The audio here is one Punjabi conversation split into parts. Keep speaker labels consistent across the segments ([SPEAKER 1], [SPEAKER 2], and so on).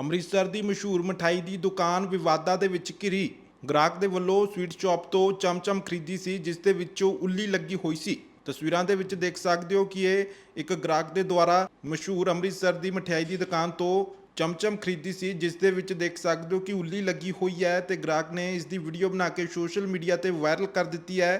[SPEAKER 1] ਅੰਮ੍ਰਿਤਸਰ ਦੀ ਮਸ਼ਹੂਰ ਮਠਾਈ ਦੀ ਦੁਕਾਨ ਵਿਵਾਦਾਂ ਦੇ ਵਿੱਚ ਘਿਰੀ। ਗ੍ਰਾਹਕ ਦੇ ਵੱਲੋਂ ਸਵੀਟ ਸ਼ਾਪ ਤੋਂ ਚਮਚਮ ਖਰੀਦੀ ਸੀ, ਜਿਸ ਦੇ ਵਿੱਚੋਂ ਉੱਲੀ ਲੱਗੀ ਹੋਈ ਸੀ। ਤਸਵੀਰਾਂ ਦੇ ਵਿੱਚ ਦੇਖ ਸਕਦੇ ਹੋ ਕਿ ਇਹ ਇੱਕ ਗ੍ਰਾਹਕ ਦੇ ਦੁਆਰਾ ਮਸ਼ਹੂਰ ਅੰਮ੍ਰਿਤਸਰ ਦੀ ਮਠਿਆਈ ਦੀ ਦੁਕਾਨ ਤੋਂ ਚਮਚਮ ਖਰੀਦੀ ਸੀ, ਜਿਸ ਦੇ ਵਿੱਚ ਦੇਖ ਸਕਦੇ ਹੋ ਕਿ ਉੱਲੀ ਲੱਗੀ ਹੋਈ ਹੈ ਤੇ ਗ੍ਰਾਹਕ ਨੇ ਇਸ ਦੀ ਵੀਡੀਓ ਬਣਾ ਕੇ ਸੋਸ਼ਲ ਮੀਡੀਆ ਤੇ ਵਾਇਰਲ ਕਰ ਦਿੱਤੀ ਹੈ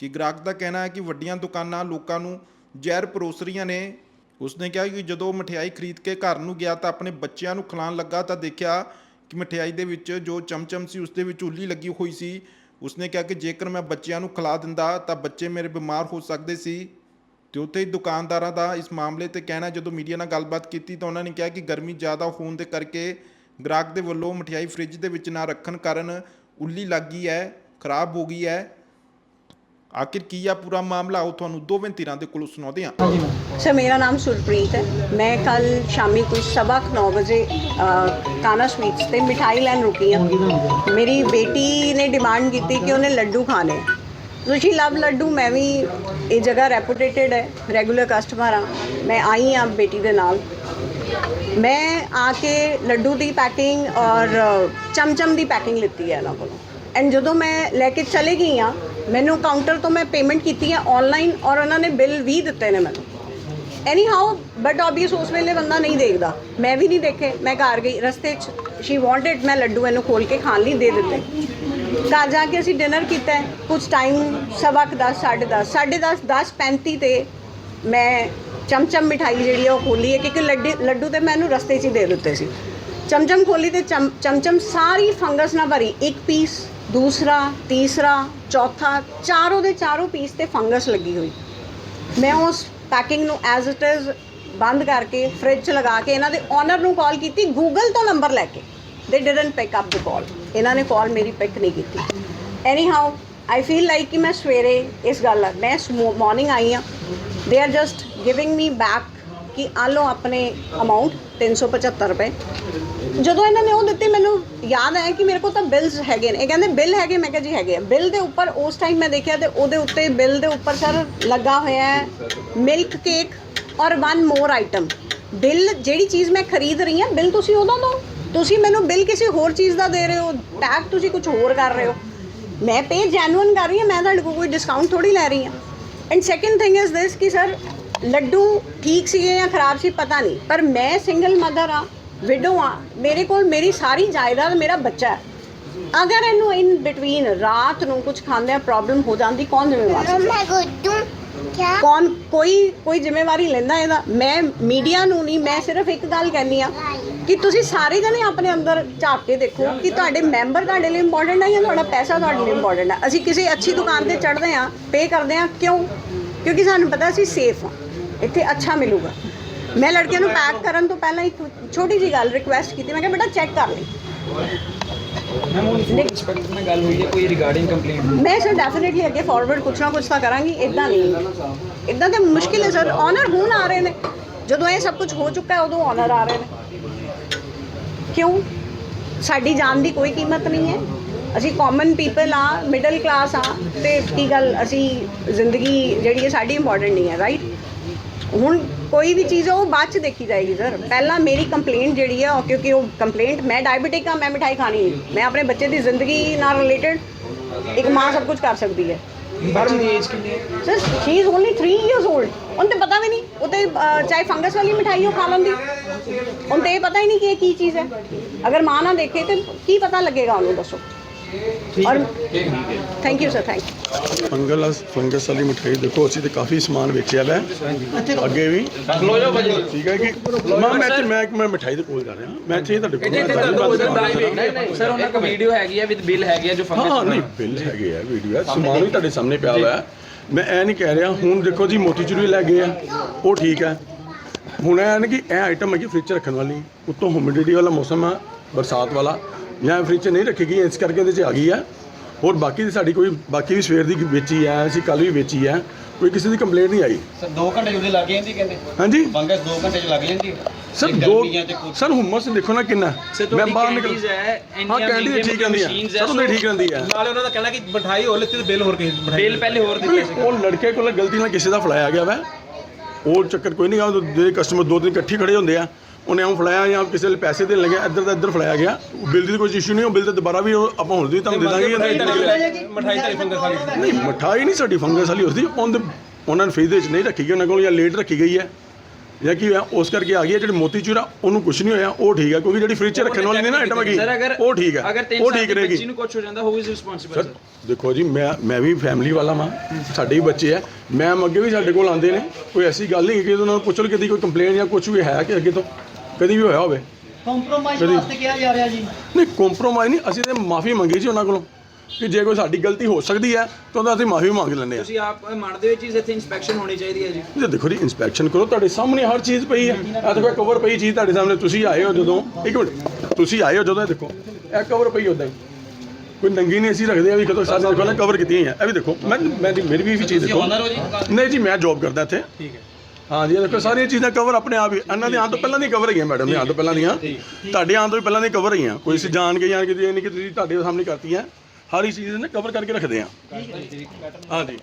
[SPEAKER 1] ਕਿ ਗ੍ਰਾਹਕ ਦਾ ਕਹਿਣਾ ਹੈ ਕਿ ਵੱਡੀਆਂ ਦੁਕਾਨਾਂ ਲੋਕਾਂ ਨੂੰ ਜ਼ਹਿਰ ਪਰੋਸ ਰਹੀਆਂ ਨੇ। ਉਸਨੇ ਕਿਹਾ ਕਿ ਜਦੋਂ ਮਠਿਆਈ ਖਰੀਦ ਕੇ ਘਰ ਨੂੰ ਗਿਆ ਤਾਂ ਆਪਣੇ ਬੱਚਿਆਂ ਨੂੰ ਖਿਲਾਉਣ ਲੱਗਾ ਤਾਂ ਦੇਖਿਆ ਕਿ ਮਠਿਆਈ ਦੇ ਵਿੱਚ ਜੋ ਚਮਚਮ ਸੀ ਉਸ ਦੇ ਵਿੱਚ ਉੱਲੀ ਲੱਗੀ ਹੋਈ ਸੀ। ਉਸਨੇ ਕਿਹਾ ਕਿ ਜੇਕਰ ਮੈਂ ਬੱਚਿਆਂ ਨੂੰ ਖਿਲਾ ਦਿੰਦਾ ਤਾਂ ਬੱਚੇ ਮੇਰੇ ਬਿਮਾਰ ਹੋ ਸਕਦੇ ਸੀ। ਤੇ ਉੱਥੇ ਹੀ ਦੁਕਾਨਦਾਰਾਂ ਦਾ ਇਸ ਮਾਮਲੇ ਤੇ ਕਹਿਣਾ ਜਦੋਂ ਮੀਡੀਆ ਨਾਲ ਗੱਲਬਾਤ ਕੀਤੀ ਤਾਂ ਉਹਨਾਂ ਨੇ ਕਿਹਾ ਕਿ ਗਰਮੀ ਜ਼ਿਆਦਾ ਹੋਣ ਦੇ ਕਰਕੇ ਗ੍ਰਾਹਕ ਦੇ ਵੱਲੋਂ ਮਠਿਆਈ ਫ੍ਰਿਜ ਦੇ ਵਿੱਚ ਨਾ ਰੱਖਣ ਕਾਰਨ ਉੱਲੀ ਲੱਗ ਗਈ ਹੈ, ਖਰਾਬ ਹੋ ਗਈ ਹੈ। ਆਖਿਰ ਕੀ ਆ ਪੂਰਾ ਮਾਮਲਾ? ਉਹ ਤੁਹਾਨੂੰ ਦੋਵੇਂ ਧਿਰਾਂ ਦੇ ਕੋਲੋਂ ਸੁਣਾਉਂਦੇ ਹਾਂ।
[SPEAKER 2] ਸਰ, ਮੇਰਾ ਨਾਮ ਸੁਰਪ੍ਰੀਤ ਹੈ। ਮੈਂ ਕੱਲ ਸ਼ਾਮੀ ਕੁਝ ਸਵਾ 9 ਵਜੇ ਕਾਨਾ ਸਵੀਟਸ ਤੇ ਮਿਠਾਈ ਲੈਣ ਰੁਕੀ ਹਾਂ। ਮੇਰੀ ਬੇਟੀ ਨੇ ਡਿਮਾਂਡ ਕੀਤੀ ਕਿ ਉਹਨੇ ਲੱਡੂ ਖਾਣੇ। ਤੁਸੀਂ ਲਵ ਲੱਡੂ, ਮੈਂ ਵੀ ਇਹ ਜਗ੍ਹਾ ਰੈਪੂਟੇਟਡ ਹੈ ਰੈਗੂਲਰ ਕਸਟਮਰ ਆ ਮੈਂ ਆਈ ਆ ਬੇਟੀ ਦੇ ਨਾਲ। ਮੈਂ ਆ ਕੇ ਲੱਡੂ ਦੀ ਪੈਕਿੰਗ ਔਰ ਚਮਚਮ ਦੀ ਪੈਕਿੰਗ ਲਿੱਤੀ ਹੈ ਇਹਨਾਂ ਕੋਲੋਂ। ਐਂਡ ਜਦੋਂ ਮੈਂ ਲੈ ਕੇ ਚਲੇ ਗਈ ਆ ਮੈਨੂੰ ਕਾਊਂਟਰ ਤੋਂ ਮੈਂ ਪੇਮੈਂਟ ਕੀਤੀ ਹੈ ਆਨਲਾਈਨ ਔਰ ਉਹਨਾਂ ਨੇ ਬਿੱਲ ਵੀ ਦਿੱਤੇ ਨੇ ਮੈਨੂੰ। ਐਨੀ ਹਾਊ ਬਟ ਆਬਵੀਅਸ ਉਸ ਵੇਲੇ ਬੰਦਾ ਨਹੀਂ ਦੇਖਦਾ। ਮੈਂ ਵੀ ਨਹੀਂ ਦੇਖੇ ਮੈਂ ਘਰ ਗਈ ਰਸਤੇ 'ਚ ਸ਼ੀ ਵਾਂਟਡ ਮੈਂ ਲੱਡੂ ਇਹਨੂੰ ਖੋਲ ਕੇ ਖਾਣ ਲਈ ਦੇ ਦਿੱਤੇ। ਘਰ ਜਾ ਕੇ ਅਸੀਂ ਡਿਨਰ ਕੀਤਾ ਹੈ। ਕੁਝ ਟਾਈਮ ਸਵਾ ਕੁ ਦਸ, ਸਾਢੇ 10 ਸਾਢੇ 10 ਦਸ 35 ਤੇ ਮੈਂ ਚਮਚਮ ਮਿਠਾਈ ਜਿਹੜੀ ਆ ਉਹ ਖੋਲੀ ਹੈ ਕਿਉਂਕਿ ਲੱਡੀ ਲੱਡੂ ਤੇ ਮੈਂ ਇਹਨੂੰ ਰਸਤੇ 'ਚ ਹੀ ਦੇ ਦਿੱਤੇ ਸੀ। ਚਮਚਮ ਖੋਲੀ ਤੇ ਚਮ- ਚਮਚਮ ਸਾਰੀ ਫੰਗਸ ਨਾਲ ਭਰੀ ਇੱਕ ਪੀਸ, ਦੂਸਰਾ, ਤੀਸਰਾ, ਚੌਥਾ, ਚਾਰੋਂ ਦੇ ਚਾਰੋਂ ਪੀਸ ਤੇ ਫੰਗਸ ਲੱਗੀ ਹੋਈ। ਮੈਂ ਉਸ ਪੈਕਿੰਗ ਨੂੰ ਐਜ਼ ਇਟ ਇਜ਼ ਬੰਦ ਕਰਕੇ ਫ੍ਰਿਜ 'ਚ ਲਗਾ ਕੇ ਇਹਨਾਂ ਦੇ ਓਨਰ ਨੂੰ ਕਾਲ ਕੀਤੀ ਗੂਗਲ ਤੋਂ ਨੰਬਰ ਲੈ ਕੇ। ਦੇ didn't pick up the call ਇਹਨਾਂ ਨੇ ਕਾਲ ਮੇਰੀ ਪਿਕ ਨਹੀਂ ਕੀਤੀ। Anyhow I feel like ਕਿ ਮੈਂ ਸਵੇਰੇ ਇਸ ਗੱਲ ਮੈਂ ਮਾਰਨਿੰਗ ਆਈ ਆ they are just giving me back ਕਿ ਆ ਲਓ ਆਪਣੇ ਅਮਾਉਂਟ 375 ਰੁਪਏ। ਜਦੋਂ ਇਹਨਾਂ ਨੇ ਉਹ ਦਿੱਤੇ, ਮੈਨੂੰ ਯਾਦ ਆਇਆ ਕਿ ਮੇਰੇ ਕੋਲ ਤਾਂ ਬਿਲਸ ਹੈਗੇ ਨੇ। ਇਹ ਕਹਿੰਦੇ ਬਿੱਲ ਹੈਗੇ? ਮੈਂ ਕਿਹਾ, ਜੀ ਹੈਗੇ ਆ। ਬਿੱਲ ਦੇ ਉੱਪਰ ਉਸ ਟਾਈਮ ਮੈਂ ਦੇਖਿਆ ਤੇ ਉਹਦੇ ਉੱਤੇ ਬਿੱਲ ਦੇ ਉੱਪਰ ਸਰ ਲੱਗਾ ਹੋਇਆ ਹੈ ਮਿਲਕ ਕੇਕ ਔਰ ਵਨ ਮੋਰ ਆਈਟਮ ਬਿੱਲ ਜਿਹੜੀ ਚੀਜ਼ ਮੈਂ ਖਰੀਦ ਰਹੀ ਹਾਂ ਬਿੱਲ ਤੁਸੀਂ ਉਹਦਾ ਦੋ ਤੁਸੀਂ ਮੈਨੂੰ ਬਿੱਲ ਕਿਸੇ ਹੋਰ ਚੀਜ਼ ਦਾ ਦੇ ਰਹੇ ਹੋ ਟੈਗ ਤੁਸੀਂ ਕੁਝ ਹੋਰ ਕਰ ਰਹੇ ਹੋ। ਮੈਂ ਪੇ ਜੈਨੂਇਨ ਕਰ ਰਹੀ ਹਾਂ, ਮੈਂ ਤੁਹਾਡੇ ਕੋਲ ਕੋਈ ਡਿਸਕਾਊਂਟ ਥੋੜੀ ਲੈ ਰਹੀ ਹਾਂ। And second thing is this ਕਿ ਸਰ ਲੱਡੂ ਠੀਕ ਸੀਗੇ ਜਾਂ ਖਰਾਬ ਸੀ ਪਤਾ ਨਹੀਂ, ਪਰ ਮੈਂ ਸਿੰਗਲ ਮਦਰ ਆ ਵਿਡੋ ਆ। ਮੇਰੇ ਕੋਲ ਮੇਰੀ ਸਾਰੀ ਜਾਇਦਾਦ ਮੇਰਾ ਬੱਚਾ ਹੈ। ਅਗਰ ਇਹਨੂੰ ਇਨ ਬਿਟਵੀਨ ਰਾਤ ਨੂੰ ਕੁਝ ਖਾਂਦਿਆਂ ਪ੍ਰੋਬਲਮ ਹੋ ਜਾਂਦੀ ਕੌਣ ਜ਼ਿੰਮੇਵਾਰ ਹੈ
[SPEAKER 3] ਮੈਂ ਗੁੱਡੂ ਕਿਆ?
[SPEAKER 2] ਕੌਣ ਕੋਈ ਕੋਈ ਜ਼ਿੰਮੇਵਾਰੀ ਲੈਂਦਾ ਇਹਦਾ? ਮੈਂ ਮੀਡੀਆ ਨੂੰ ਨਹੀਂ ਮੈਂ ਸਿਰਫ ਇੱਕ ਗੱਲ ਕਹਿੰਦੀ ਆ ਕਿ ਤੁਸੀਂ ਸਾਰੇ ਜਣੇ ਆਪਣੇ ਅੰਦਰ ਝਾਕ ਕੇ ਦੇਖੋ ਕਿ ਤੁਹਾਡੇ ਮੈਂਬਰ ਤੁਹਾਡੇ ਲਈ ਇੰਪੋਰਟੈਂਟ ਹੈ ਜਾਂ ਤੁਹਾਡਾ ਪੈਸਾ ਤੁਹਾਡੇ ਲਈ ਇੰਪੋਰਟੈਂਟ ਹੈ ਅਸੀਂ ਕਿਸੇ ਅੱਛੀ ਦੁਕਾਨ ਤੇ ਚੜਦੇ ਆ ਪੇ ਕਰਦੇ ਆ ਕਿਉਂ? ਕਿਉਂਕਿ ਸਾਨੂੰ ਪਤਾ ਅਸੀਂ ਸੇਫ ਆ। ਇੱਥੇ ਅੱਛਾ ਮਿਲੂਗਾ। ਮੈਂ ਲੜਕਿਆਂ ਨੂੰ ਪੈਕ ਕਰਨ ਤੋਂ ਪਹਿਲਾਂ ਇੱਕ ਛੋਟੀ ਜੀ ਗੱਲ ਰਿਕੁਐਸਟ ਕੀਤੀ। ਮੈਂ ਕਿਹਾ ਬੇਟਾ ਚੈੱਕ ਕਰ ਲਈ।
[SPEAKER 4] ਮੈਮ ਹੁਣ ਫੂਡ ਇੰਸਪੈਕਟਰ ਨਾਲ ਗੱਲ ਹੋਈ ਹੈ ਕੋਈ ਰਿਗਾਰਡਿੰਗ ਕੰਪਲੇਂਟ
[SPEAKER 2] ਮੈਂ ਸਰ ਡੈਫੀਨਿਟਲੀ ਅੱਗੇ ਫਾਰਵਰਡ ਕੁਛ ਨਾ ਕੁਛ ਤਾਂ ਕਰਾਂਗੀ ਇਦਾਂ ਨਹੀਂ। ਇਦਾਂ ਤੇ ਮੁਸ਼ਕਿਲ ਹੈ ਸਰ। ਆਨਰ ਹੁਣ ਆ ਰਹੇ ਨੇ। ਜਦੋਂ ਇਹ ਸਭ ਕੁਝ ਹੋ ਚੁੱਕਾ ਉਦੋਂ ਆਨਰ ਆ ਰਹੇ ਨੇ। ਕਿਉਂ? ਸਾਡੀ ਜਾਨ ਦੀ ਕੋਈ ਕੀਮਤ ਨਹੀਂ ਹੈ। ਅਸੀਂ ਕਾਮਨ ਪੀਪਲ ਆ ਮਿਡਲ ਕਲਾਸ ਆ ਤੇ ਕੀ ਗੱਲ ਅਸੀਂ ਜ਼ਿੰਦਗੀ ਜਿਹੜੀ ਹੈ ਸਾਡੀ ਇੰਪੋਰਟੈਂਟ ਨਹੀਂ ਹੈ ਰਾਈਟ ਹੁਣ ਕੋਈ ਵੀ ਚੀਜ਼ ਹੈ ਉਹ ਬਾਅਦ ਚ ਦੇਖੀ ਜਾਏਗੀ ਸਰ ਪਹਿਲਾਂ ਮੇਰੀ ਕੰਪਲੇਂਟ ਜਿਹੜੀ ਹੈ ਉਹ ਕਿਉਂਕਿ ਉਹ ਕੰਪਲੇਂਟ ਮੈਂ ਡਾਇਬੀਟਿਕ ਆ ਮੈਂ ਮਿਠਾਈ ਖਾਣੀ ਨਹੀਂ। ਮੈਂ ਆਪਣੇ ਬੱਚੇ ਦੀ ਜ਼ਿੰਦਗੀ ਨਾਲ ਰਿਲੇਟਡ ਇੱਕ ਮਾਂ ਸਭ ਕੁਝ ਕਰ ਸਕਦੀ ਹੈ।
[SPEAKER 4] ਬੱਚੇ ਦੀ ਏਜ ਕਿੰਨੀ ਹੈ?
[SPEAKER 2] Sir she is only 3 years old ਉਹਨੂੰ ਤੇ ਪਤਾ ਵੀ ਨਹੀਂ। ਉਹ ਤੇ ਅਹ, ਚਾਹੇ ਫੰਗਸ ਵਾਲੀ ਮਿਠਾਈ ਉਹ ਖਾ ਲੈਂਦੀ। ਉਹਨੂੰ ਤੇ ਇਹ ਪਤਾ ਹੀ ਨਹੀਂ ਕਿ ਇਹ ਕੀ ਚੀਜ਼ ਹੈ। ਅਗਰ ਮਾਂ ਨਾ ਦੇਖੇ ਤੇ ਕੀ ਪਤਾ ਲੱਗੇਗਾ ਉਹਨੂੰ ਦੱਸੋ। ਔਰ thank you sir thank you
[SPEAKER 5] fungal fungus ਵਾਲੀ ਮਠਿਆਈ ਦੇਖੋ ਅਸੀਂ ਤੇ ਕਾਫੀ ਸਮਾਨ ਵੇਚਿਆ ਵੈ। ਅੱਗੇ ਵੀ।
[SPEAKER 4] ਜਾਓ ਭਾਜੀ।
[SPEAKER 5] ਠੀਕ ਹੈ ਕਿ ਮੈਂ ਮੈਂ ਤੇ ਮੈਂ ਮੈਂ ਮਠਿਆਈ ਦੇ ਕੋਲ ਜਾ ਰਿਹਾ। ਮੈਂ ਚਾਹੀਏ ਤੁਹਾਡੇ ਕੋਲ
[SPEAKER 4] ਨਹੀਂ ਨਹੀਂ ਸਰ ਉਹਨਾਂ ਕੋਲ ਵੀਡੀਓ ਹੈਗੀ ਹੈ ਵਿਦ ਬਿੱਲ ਹੈਗੀ ਹੈ ਜੋ
[SPEAKER 5] ਹਾਂ ਹਾਂ ਨਹੀਂ ਬਿੱਲ ਹੈਗੇ ਆ ਵੀਡੀਓ ਆ। ਸਮਾਨ ਵੀ ਤੁਹਾਡੇ ਸਾਹਮਣੇ ਪਿਆ ਹੋਇਆ ਹੈ ਮੈਂ ਇਹ ਨਹੀਂ ਕਹਿ ਰਿਹਾ ਹੁਣ ਦੇਖੋ ਜੀ ਮੋਤੀਚੂਰ ਵੀ ਲੈ ਗਏ ਆ। ਉਹ ਠੀਕ ਹੈ ਹੁਣ ਇਹ ਨਾ ਕਿ ਇਹ ਆਈਟਮ ਹੈਗੀ ਫ੍ਰਿਜ 'ਚ ਰੱਖਣ ਵਾਲੀ। ਉੱਤੋਂ ਹਿਊਮਿਡਿਟੀ ਵਾਲਾ ਮੌਸਮ ਆ ਬਰਸਾਤ ਵਾਲਾ। ਜਾਂ ਫ੍ਰਿਜ 'ਚ ਨਹੀਂ ਰੱਖੀ ਗਈ ਇਸ ਕਰਕੇ ਇਹਦੇ 'ਚ ਆ ਗਈ ਆ। ਹੋਰ ਬਾਕੀ ਦੀ ਸਾਡੀ ਕੋਈ ਬਾਕੀ ਵੀ ਸਵੇਰ ਦੀ ਵੇਚੀ ਆ ਅਸੀਂ ਕੱਲ ਵੀ ਵੇਚੀ ਆ ਕੋਈ ਕਿਸੇ ਦੀ ਕੰਪਲੇਂਟ ਨਹੀਂ ਆਈ।
[SPEAKER 6] ਸਰ 2 ਘੰਟੇ ਜੁਦੇ ਲੱਗ ਜਾਂਦੀ ਕਹਿੰਦੇ?
[SPEAKER 5] ਹਾਂਜੀ।
[SPEAKER 6] ਫੰਗਸ 2 ਘੰਟੇ ਚ ਲੱਗ ਜਾਂਦੀ
[SPEAKER 5] ਸਰ
[SPEAKER 6] ਇਹ
[SPEAKER 5] ਦੋ
[SPEAKER 6] ਗਰਮੀਆਂ ਚ ਕੁਛ-
[SPEAKER 5] ਸਰ ਹੁਮਸ ਦੇਖੋ ਨਾ ਕਿੰਨਾ। ਮੈਂ ਬਾਹਰ ਨਿਕਲ
[SPEAKER 4] ਹੈ
[SPEAKER 5] ਕੈਂਡੀ ਠੀਕ ਰਹਿੰਦੀ ਆ ਸਰ ਉਹਦੇ ਠੀਕ ਰਹਿੰਦੀ ਆ
[SPEAKER 7] ਨਾਲੇ ਉਹਨਾਂ ਦਾ ਕਹਿਣਾ ਕਿ ਮਠਾਈ ਹੋਰ ਲਿੱਤੀ ਤੇ ਬਿੱਲ ਹੋਰ ਕਿਸੇ ਮਠਾਈ
[SPEAKER 4] ਬਿੱਲ ਪਹਿਲੇ ਹੋਰ ਦਿੱਤੇ ਸੀ
[SPEAKER 5] ਉਹ ਲੜਕੇ ਕੋਲ ਗਲਤੀ ਨਾਲ ਕਿਸੇ ਦਾ ਫੜਾਇਆ ਗਿਆ ਵਾ। ਉਹ ਚੱਕਰ ਕੋਈ ਨਹੀਂ ਆ ਜਿਹੜੇ ਕਸਟਮਰ ਦੋ ਤਿੰਨ ਇਕੱਠੇ ਖੜੇ ਹੁੰਦੇ ਆ ਉਹਨੇ ਆਉਂ ਫੜਾਇਆ ਜਾਂ ਕਿਸੇ ਲਈ ਪੈਸੇ ਦੇਣ ਲੱਗਿਆ ਇੱਧਰ ਦਾ ਇੱਧਰ ਫੜਾਇਆ ਗਿਆ। ਬਿੱਲ ਦੀ ਕੋਈ ਇਸ਼ੂ ਨਹੀਂ ਉਹ ਬਿੱਲ ਤੇ ਦੁਬਾਰਾ ਵੀ ਉਹ ਆਪਾਂ ਹੁਣ ਦੀ ਤੁਹਾਨੂੰ ਦੇ ਦਾਂਗੇ।
[SPEAKER 7] ਮਠਾਈ ਤੁਹਾਡੀ ਫੰਗਸ ਵਾਲੀ।
[SPEAKER 5] ਨਹੀਂ ਮਠਾਈ ਨਹੀਂ ਸਾਡੀ ਫੰਗਸ ਵਾਲੀ ਉਸਦੀ ਉਹਦੇ ਉਹਨਾਂ ਨੇ ਫ੍ਰਿਜ ਦੇ ਵਿੱਚ ਨਹੀਂ ਰੱਖੀ ਗਈ ਉਹਨਾਂ ਕੋਲ ਜਾਂ ਲੇਟ ਰੱਖੀ ਗਈ ਹੈ। ਜਾਂ ਕੀ ਹੋਇਆ ਉਸ ਕਰਕੇ ਆ ਗਈ ਹੈ ਜਿਹੜੀ ਮੋਤੀਚੂਰ ਆ ਉਹਨੂੰ ਕੁਝ ਨਹੀਂ ਹੋਇਆ ਉਹ ਠੀਕ ਹੈ। ਕਿਉਂਕਿ ਜਿਹੜੀ ਫ੍ਰਿਜ 'ਚ ਰੱਖਣ ਵਾਲੀ ਨਹੀਂ ਨਾ ਆਈਟਮ ਹੈਗੀ ਉਹ ਠੀਕ ਹੈ ਉਹ ਠੀਕ ਰਹੇਗੀ।
[SPEAKER 4] ਬੱਚੀ ਨੂੰ ਕੁਝ ਹੋ ਜਾਂਦਾ ਹੂ ਇਜ਼ ਰਿਸਪੌਂਸਿਬਲ
[SPEAKER 5] ਸਰ ਦੇਖੋ ਜੀ ਮੈਂ ਮੈਂ ਵੀ ਫੈਮਿਲੀ ਵਾਲਾ ਮਾਂ ਸਾਡੇ ਵੀ ਬੱਚੇ ਆ ਮੈਮ ਅੱਗੇ ਵੀ ਸਾਡੇ ਕੋਲ ਆਉਂਦੇ ਨੇ। ਕੋਈ ਐਸੀ ਗੱਲ ਨਹੀਂ ਕਿ ਉਹਨਾਂ ਨੂੰ ਪੁੱਛ ਲਓ ਕਿਤੇ ਕੋਈ ਕੰਪਲੇਨ ਜਾਂ ਕੁਝ ਵੀ ਹੈ ਕਿ ਅੱਗੇ ਤੋਂ। ਕਦੀ ਵੀ ਹੋਇਆ ਹੋਵੇ।
[SPEAKER 6] ਕੰਪਰੋਮਾਈਜ਼
[SPEAKER 5] ਕਦੀ-
[SPEAKER 6] ਵਾਸਤੇ ਕਿਹਾ ਜਾ ਰਿਹਾ ਜੀ।
[SPEAKER 5] ਨਹੀਂ ਕੰਪਰੋਮਾਈਜ਼ ਨਹੀਂ ਅਸੀਂ ਤੇ ਮਾਫੀ ਮੰਗੀ ਜੀ ਉਹਨਾਂ ਕੋਲੋਂ ਕਿ ਜੇ ਕੋਈ ਸਾਡੀ ਗਲਤੀ ਹੋ ਸਕਦੀ ਹੈ ਤਾਂ ਉਹਦਾ ਅਸੀਂ ਮਾਫੀ ਮੰਗ ਲੈਂਦੇ ਆ
[SPEAKER 4] ਤੁਸੀਂ ਆਪ ਮੰਨਦੇ ਹੋ ਇਹ ਚੀਜ਼ ਇੱਥੇ ਇਨਸਪੈਕਸ਼ਨ ਹੋਣੀ ਚਾਹੀਦੀ ਹੈ ਜੀ।
[SPEAKER 5] ਜੇ ਦੇਖੋ ਜੀ ਇਨਸਪੈਕਸ਼ਨ ਕਰੋ ਤੁਹਾਡੇ ਸਾਹਮਣੇ ਹਰ ਚੀਜ਼ ਪਈ ਹੈ। ਇਹ ਦੇਖੋ ਕਵਰ ਪਈ ਚੀਜ਼ ਤੁਹਾਡੇ ਸਾਹਮਣੇ ਤੁਸੀਂ ਆਏ ਹੋ ਜਦੋਂ ਇੱਕ ਮਿੰਟ ਤੁਸੀਂ ਆਏ ਹੋ ਜਦੋਂ ਇਹ ਦੇਖੋ ਇਹ ਕਵਰ ਪਈ ਉਦਾਂ ਹੀ। ਕੋਈ ਨੰਗੀ ਨਹੀਂ ਅਸੀਂ ਰੱਖਦੇ ਆ ਵੀ ਕਦੋਂ ਦੇਖੋ ਨਾ ਕਵਰ ਕੀਤੀਆਂ ਹੋਈਆਂ ਇਹ ਵੀ ਦੇਖੋ ਮੈਂ ਮੈਂ ਮੇਰੀ ਵੀ ਚੀਜ਼ ਦੇਖੋ। ਨਹੀਂ ਜੀ ਮੈਂ ਜੌਬ ਕਰਦਾ ਇੱਥੇ। ਠੀਕ ਹੈ। ਹਾਂ ਜੀ ਇਹ ਦੇਖੋ ਸਾਰੀਆਂ ਚੀਜ਼ਾਂ ਕਵਰ ਆਪਣੇ ਆਪ ਹੀ ਇਹਨਾਂ ਦੇ ਆਉਣ ਤੋਂ ਪਹਿਲਾਂ ਦੀ ਕਵਰ ਹੈਗੀਆਂ ਮੈਡਮ ਦੇ ਆਉਣ ਤੋਂ ਪਹਿਲਾਂ ਦੀਆਂ। ਤੁਹਾਡੇ ਆਉਣ ਤੋਂ ਵੀ ਪਹਿਲਾਂ ਦੀ ਕਵਰ ਹੈਗੀਆਂ। ਕੋਈ ਅਸੀਂ ਜਾਣ ਕੇ ਜਾਣ ਕੇ ਇਹ ਨਹੀਂ ਕਿ ਤੁਸੀਂ ਤੁਹਾਡੇ ਸਾਹਮਣੇ ਕਰਤੀਆਂ। ਹਰ ਇੱਕ ਚੀਜ਼ ਨੇ ਕਵਰ ਕਰਕੇ ਰੱਖਦੇ ਆ। ਹਾਂ ਜੀ।